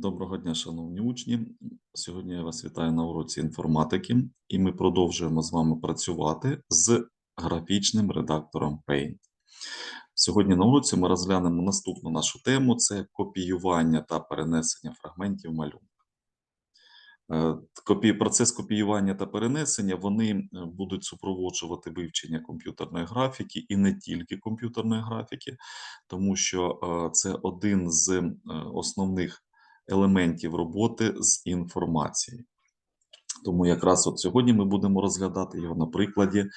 Доброго дня, шановні учні. Сьогодні я вас вітаю на уроці інформатики, і ми продовжуємо з вами працювати з графічним редактором Paint. Сьогодні на уроці ми розглянемо наступну нашу тему: це копіювання та перенесення фрагментів малюнка. Е, Процес копіювання та перенесення вони е, будуть супроводжувати вивчення комп'ютерної графіки і не тільки комп'ютерної графіки, тому що е, це один з основних елементів роботи з інформацією. Тому якраз от сьогодні ми будемо розглядати його на прикладі е,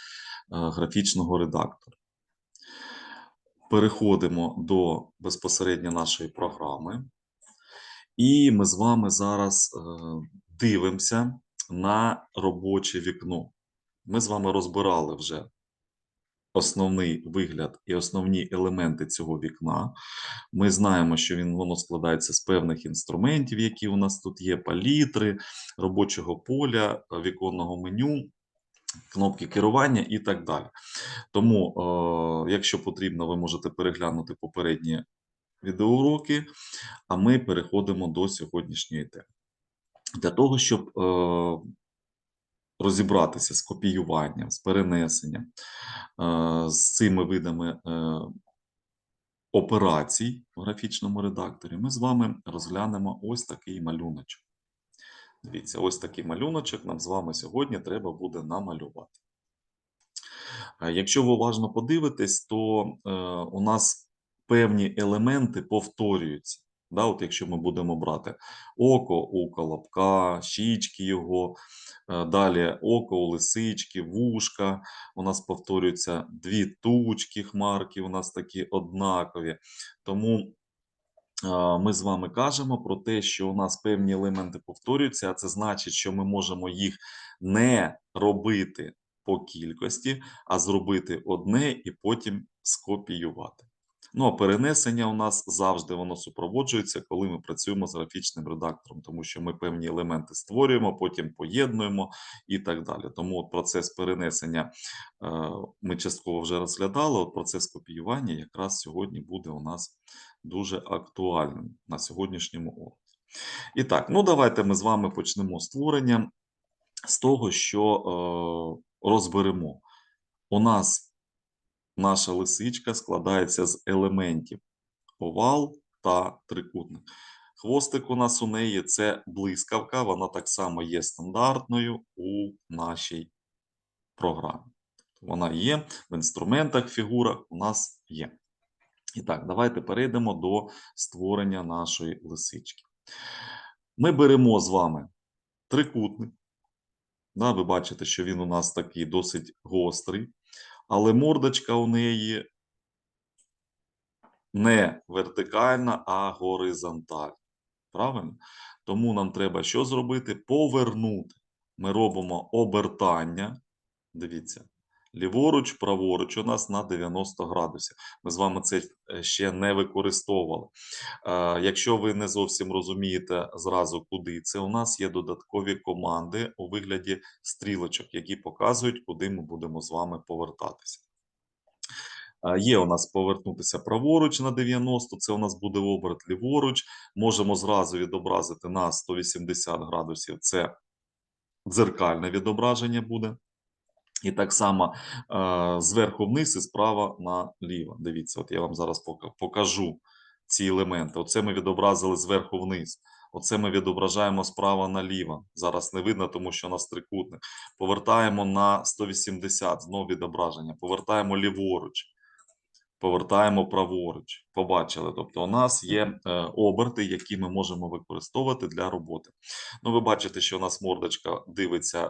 графічного редактора. Переходимо до безпосередньо нашої програми, і ми з вами зараз е, дивимося на робоче вікно. Ми з вами розбирали вже основний вигляд і основні елементи цього вікна. Ми знаємо, що він воно складається з певних інструментів, які у нас тут є: палітри, робочого поля, віконного меню, кнопки керування і так далі. Тому, е, якщо потрібно, ви можете переглянути попередні відеоуроки, а ми переходимо до сьогоднішньої теми. Для того, щоб е, розібратися з копіюванням, з перенесенням, е, з цими видами е, операцій в графічному редакторі, ми з вами розглянемо ось такий малюночок. Дивіться, ось такий малюночок нам з вами сьогодні треба буде намалювати. Е, Якщо ви уважно подивитесь, то у нас певні елементи повторюються. Да, от якщо ми будемо брати око у колобка, щічки його, е, далі око у лисички, вушка, у нас повторюються дві тучки, хмарки, у нас такі однакові. Тому е, ми з вами кажемо про те, що у нас певні елементи повторюються, а це значить, що ми можемо їх не робити по кількості, а зробити одне і потім скопіювати. Ну, а перенесення у нас завжди воно супроводжується, коли ми працюємо з графічним редактором, тому що ми певні елементи створюємо, потім поєднуємо і так далі. Тому от процес перенесення е, ми частково вже розглядали. От процес копіювання якраз сьогодні буде у нас дуже актуальним на сьогоднішньому уроці. І так, ну давайте ми з вами почнемо створення з того, що е, розберемо. У нас наша лисичка складається з елементів овал та трикутник. Хвостик у нас у неї це блискавка, вона так само є стандартною у нашій програмі. Вона є в інструментах, фігурах у нас є. І так, давайте перейдемо до створення нашої лисички. Ми беремо з вами трикутник. Да, ви бачите, що він у нас такий досить гострий, але мордочка у неї не вертикальна, а горизонтальна. Правильно? Тому нам треба що зробити? Повернути. Ми робимо обертання. Дивіться, ліворуч, праворуч у нас на 90 градусів. Ми з вами це е, ще не використовували. Е, Якщо ви не зовсім розумієте зразу, куди це, у нас є додаткові команди у вигляді стрілочок, які показують, куди ми будемо з вами повертатися. Е, Є у нас повернутися праворуч на 90, це у нас буде оберт ліворуч. Можемо зразу відобразити на 180 градусів. Це дзеркальне відображення буде. І так само е, зверху вниз і справа наліво. Дивіться, от я вам зараз покажу ці елементи. Оце ми відобразили зверху вниз. Оце ми відображаємо справа наліво. Зараз не видно, тому що у нас трикутник. Повертаємо на 180, знову відображення. Повертаємо ліворуч. Повертаємо праворуч. Побачили. Тобто, у нас є е, оберти, які ми можемо використовувати для роботи. Ну, ви бачите, що у нас мордочка дивиться е,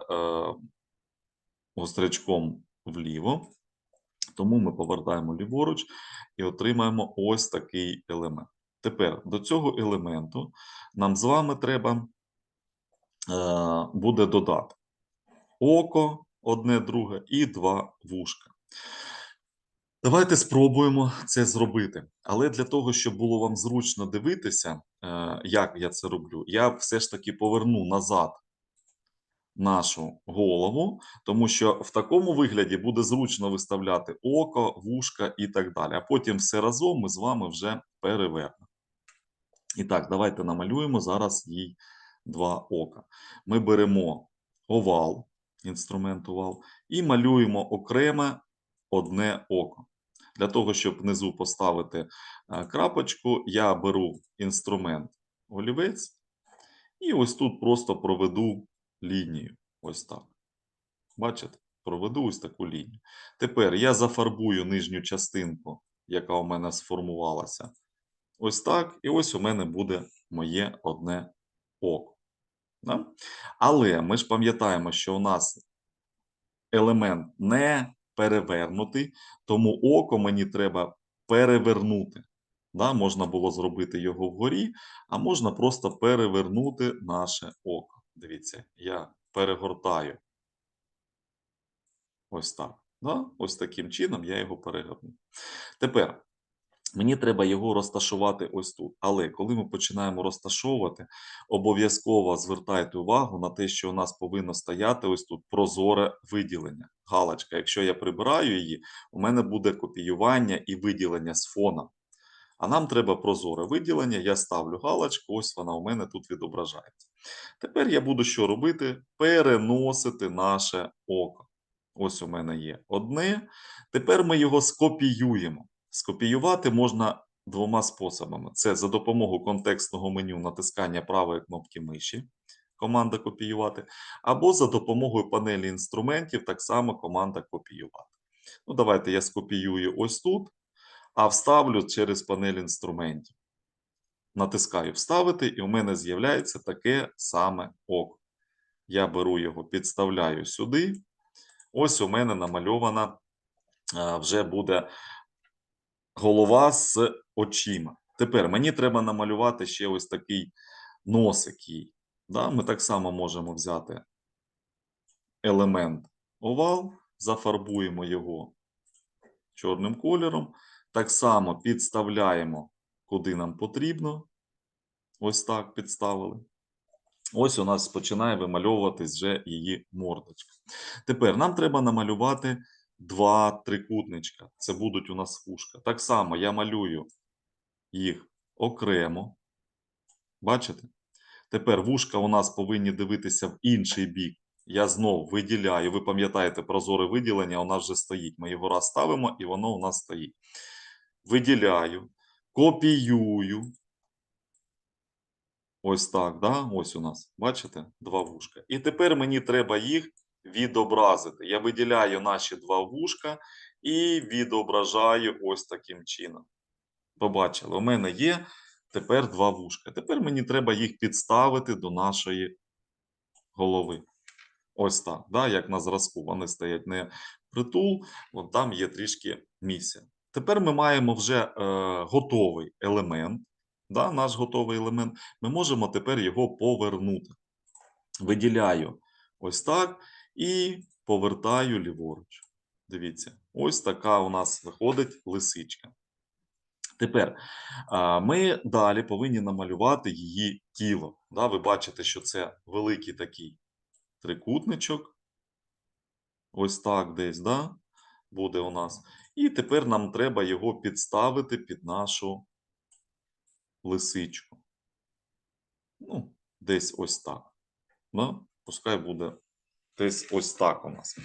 гострячком вліво. Тому ми повертаємо ліворуч і отримаємо ось такий елемент. Тепер до цього елементу нам з вами треба е, буде додати око, одне друге і два вушка. Давайте спробуємо це зробити. Але для того, щоб було вам зручно дивитися, е, як я це роблю, я все ж таки поверну назад нашу голову, тому що в такому вигляді буде зручно виставляти око, вушка і так далі. А потім все разом ми з вами вже перевернемо. І так, давайте намалюємо зараз їй два ока. Ми беремо овал, інструмент овал, і малюємо окреме одне око. Для того, щоб внизу поставити е, крапочку, я беру інструмент олівець і ось тут просто проведу лінію. Ось так. Бачите? Проведу ось таку лінію. Тепер я зафарбую нижню частинку, яка у мене сформувалася. Ось так. І ось у мене буде моє одне око. Да? Але ми ж пам'ятаємо, що у нас елемент не перевернутий, тому око мені треба перевернути. Да? Можна було зробити його вгорі, а можна просто перевернути наше око. Дивіться, я перегортаю. Ось так. Да? Ось таким чином я його перегорну. Тепер мені треба його розташувати ось тут. Але коли ми починаємо розташовувати, обов'язково звертайте увагу на те, що у нас повинно стояти ось тут прозоре виділення. Галочка. Якщо я прибираю її, у мене буде копіювання і виділення з фоном. А нам треба прозоре виділення. Я ставлю галочку, ось вона у мене тут відображається. Тепер я буду що робити? Переносити наше око. Ось у мене є одне. Тепер ми його скопіюємо. Скопіювати можна двома способами: це за допомогою контекстного меню натискання правої кнопки миші, команда копіювати, або за допомогою панелі інструментів, так само команда копіювати. Ну, давайте я скопіюю ось тут, а вставлю через панель інструментів. Натискаю Вставити, і у мене з'являється таке саме око. Я беру його, підставляю сюди. Ось у мене намальована вже буде голова з очима. Тепер мені треба намалювати ще ось такий носик. Да? Ми так само можемо взяти елемент овал, зафарбуємо його чорним кольором. Так само підставляємо, куди нам потрібно. Ось так підставили. Ось у нас починає вимальовуватись вже її мордочка. Тепер нам треба намалювати два трикутничка. Це будуть у нас вушка. Так само я малюю їх окремо. Бачите? Тепер вушка у нас повинні дивитися в інший бік. Я знов виділяю. Ви пам'ятаєте, прозоре виділення у нас вже стоїть. Ми його раз ставимо, і воно у нас стоїть. Виділяю, копіюю. Ось так, да? ось у нас, бачите, два вушка. І тепер мені треба їх відобразити. Я виділяю наші два вушка і відображаю ось таким чином. Побачили, у мене є тепер два вушка. Тепер мені треба їх підставити до нашої голови. Ось так, да? як на зразку. Вони стоять не притул, от там є трішки місця. Тепер ми маємо вже е, готовий елемент. Да, наш готовий елемент, ми можемо тепер його повернути. Виділяю ось так і повертаю ліворуч. Дивіться, ось така у нас виходить лисичка. Тепер ми далі повинні намалювати її тіло. Да, ви бачите, що це великий такий трикутничок. Ось так десь, да, буде у нас. І тепер нам треба його підставити під нашу лисичку. Ну, десь ось так. Да? Пускай буде десь ось так у нас.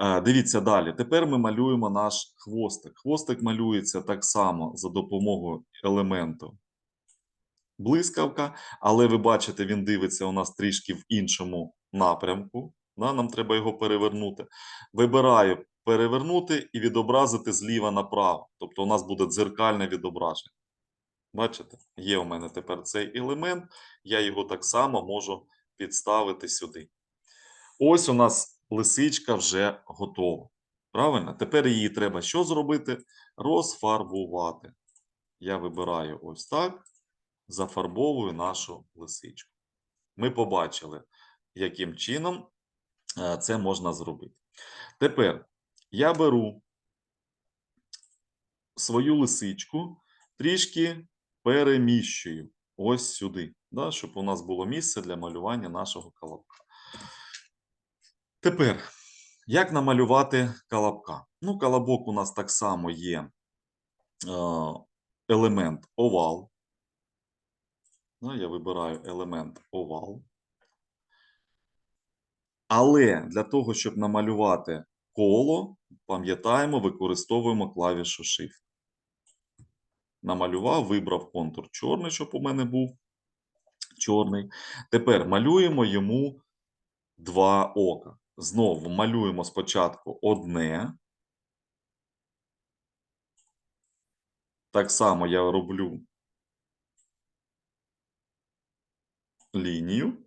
Е, Дивіться далі. Тепер ми малюємо наш хвостик. Хвостик малюється так само за допомогою елементу блискавка, але ви бачите, він дивиться у нас трішки в іншому напрямку. Да? Нам треба його перевернути. Вибираю перевернути і відобразити зліва направо. Тобто у нас буде дзеркальне відображення. Бачите, є у мене тепер цей елемент, я його так само можу підставити сюди. Ось у нас лисичка вже готова. Правильно? Тепер її треба що зробити? Розфарбувати. Я вибираю ось так, зафарбовую нашу лисичку. Ми побачили, яким чином е, це можна зробити. Тепер я беру свою лисичку, трішки переміщую ось сюди, да, щоб у нас було місце для малювання нашого колобка. Тепер, як намалювати колобка? Ну, колобок у нас так само є е, елемент овал. Да, я вибираю елемент овал. Але для того, щоб намалювати коло, пам'ятаємо, використовуємо клавішу Shift. Намалював, вибрав контур чорний, щоб у мене був чорний. Тепер малюємо йому два ока. Знову малюємо спочатку одне. Так само я роблю лінію.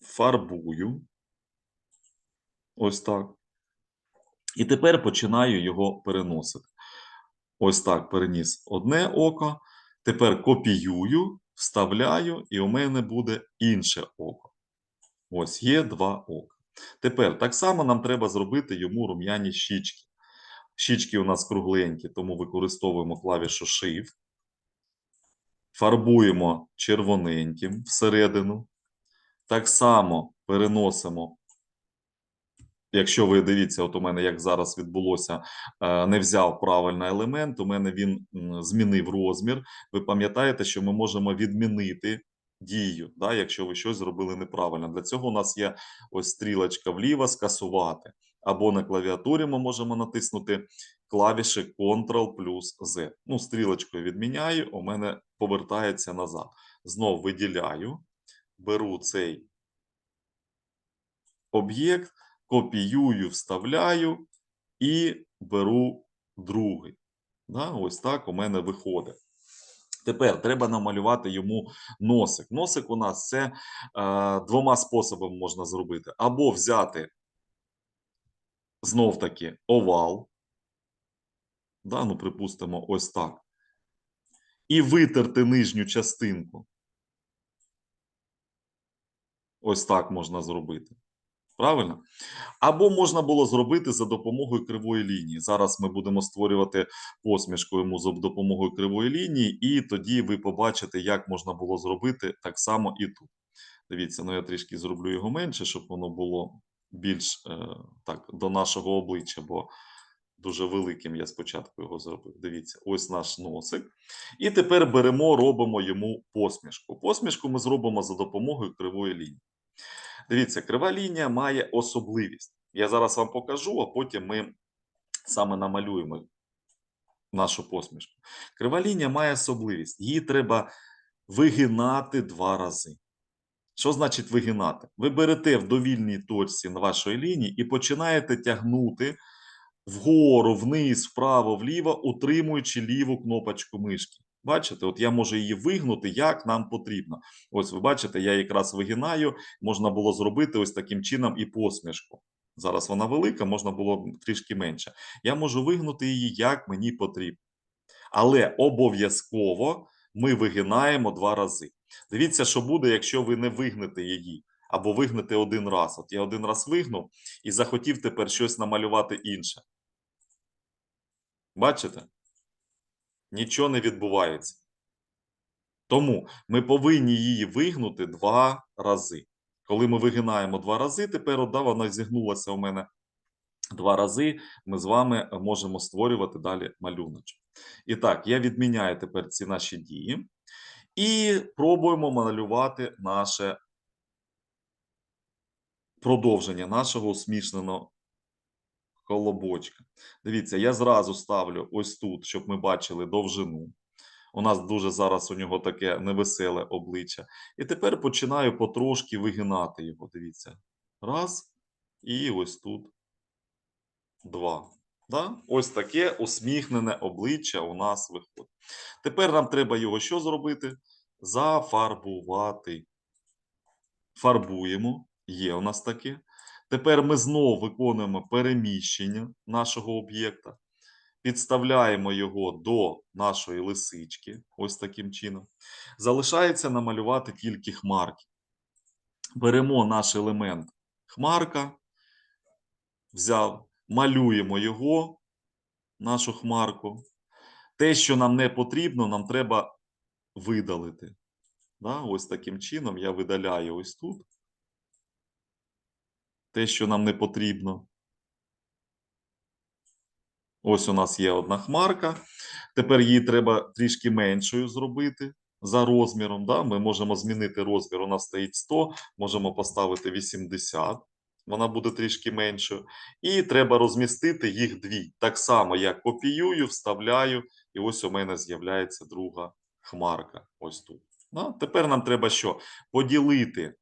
Фарбую. Ось так. І тепер починаю його переносити. Ось так переніс одне око. Тепер копіюю, вставляю, і у мене буде інше око. Ось є два ока. Тепер так само нам треба зробити йому рум'яні щічки. Щічки у нас кругленькі, тому використовуємо клавішу Shift. Фарбуємо червоненьким всередину. Так само переносимо. Якщо ви дивіться, от у мене як зараз відбулося, е, не взяв правильний елемент, у мене він змінив розмір. Ви пам'ятаєте, що ми можемо відмінити дію, да, якщо ви щось зробили неправильно. Для цього у нас є ось стрілочка вліво скасувати. Або на клавіатурі ми можемо натиснути клавіші Ctrl плюс Z. Ну, стрілочкою відміняю, у мене повертається назад. Знов виділяю, беру цей об'єкт, копіюю, вставляю і беру другий. Да, ось так у мене виходить. Тепер треба намалювати йому носик. Носик у нас це е, двома способами можна зробити. Або взяти знов таки овал. Да, ну, припустимо, ось так. І витерти нижню частинку. Ось так можна зробити. Правильно? Або можна було зробити за допомогою кривої лінії. Зараз ми будемо створювати посмішку йому за допомогою кривої лінії, і тоді ви побачите, як можна було зробити так само і тут. Дивіться, ну я трішки зроблю його менше, щоб воно було більш е, так до нашого обличчя, бо дуже великим я спочатку його зробив. Дивіться, ось наш носик. І тепер беремо, робимо йому посмішку. Посмішку ми зробимо за допомогою кривої лінії. Дивіться, крива лінія має особливість. Я зараз вам покажу, а потім ми саме намалюємо нашу посмішку. Крива лінія має особливість. Її треба вигинати два рази. Що значить вигинати? Ви берете в довільній точці на вашої лінії і починаєте тягнути вгору, вниз, вправо, вліво, утримуючи ліву кнопочку мишки. Бачите, от я можу її вигнути, як нам потрібно. Ось ви бачите, я якраз вигинаю, можна було зробити ось таким чином і посмішку. Зараз вона велика, можна було трішки менше. Я можу вигнути її, як мені потрібно. Але обов'язково ми вигинаємо два рази. Дивіться, що буде, якщо ви не вигнете її, або вигнете один раз. От я один раз вигнув і захотів тепер щось намалювати інше. Бачите? Нічого не відбувається. Тому ми повинні її вигнути два рази. Коли ми вигинаємо два рази, тепер да, вона зігнулася у мене два рази. Ми з вами можемо створювати далі малюночок. І так, я відміняю тепер ці наші дії. І пробуємо малювати наше продовження нашого усмішненого колобочка. Дивіться, я зразу ставлю ось тут, щоб ми бачили довжину. У нас дуже зараз у нього таке невеселе обличчя. І тепер починаю потрошки вигинати його. Дивіться. Раз. І ось тут два. Да? Ось таке усміхнене обличчя у нас виходить. Тепер нам треба його що зробити? Зафарбувати. Фарбуємо. Є у нас таке. Тепер ми знову виконуємо переміщення нашого об'єкта, підставляємо його до нашої лисички, ось таким чином. Залишається намалювати тільки хмарки. Беремо наш елемент хмарка, взяв, малюємо його, нашу хмарку. Те, що нам не потрібно, нам треба видалити. Да? Ось таким чином я видаляю ось тут те, що нам не потрібно. Ось у нас є одна хмарка. Тепер її треба трішки меншою зробити за розміром. Да? Ми можемо змінити розмір. У нас стоїть 100, можемо поставити 80. Вона буде трішки меншою. І треба розмістити їх дві. Так само я копіюю, вставляю, і ось у мене з'являється друга хмарка. Ось тут. Ну, тепер нам треба що? Поділити.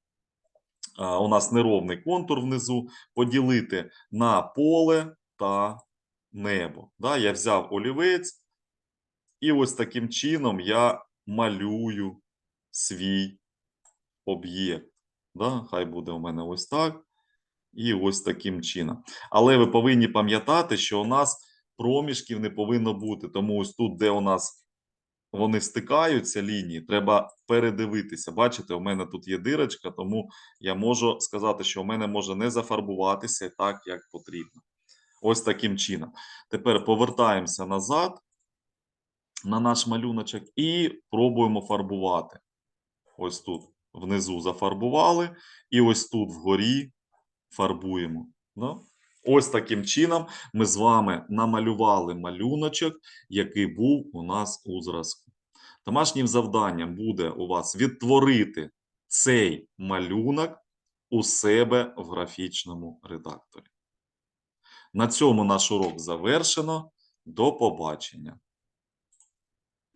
У нас неровний контур внизу, поділити на поле та небо. Да? Я взяв олівець, і ось таким чином я малюю свій об'єкт. Да? Хай буде у мене ось так. І ось таким чином. Але ви повинні пам'ятати, що у нас проміжків не повинно бути. Тому ось тут, де у нас вони стикаються лінії, треба передивитися. Бачите, у мене тут є дирочка, тому я можу сказати, що у мене може не зафарбуватися так, як потрібно. Ось таким чином. Тепер повертаємося назад на наш малюночок і пробуємо фарбувати. Ось тут внизу зафарбували, і ось тут вгорі фарбуємо. Да? Ось таким чином ми з вами намалювали малюночок, який був у нас у зразку. Домашнім завданням буде у вас відтворити цей малюнок у себе в графічному редакторі. На цьому наш урок завершено. До побачення!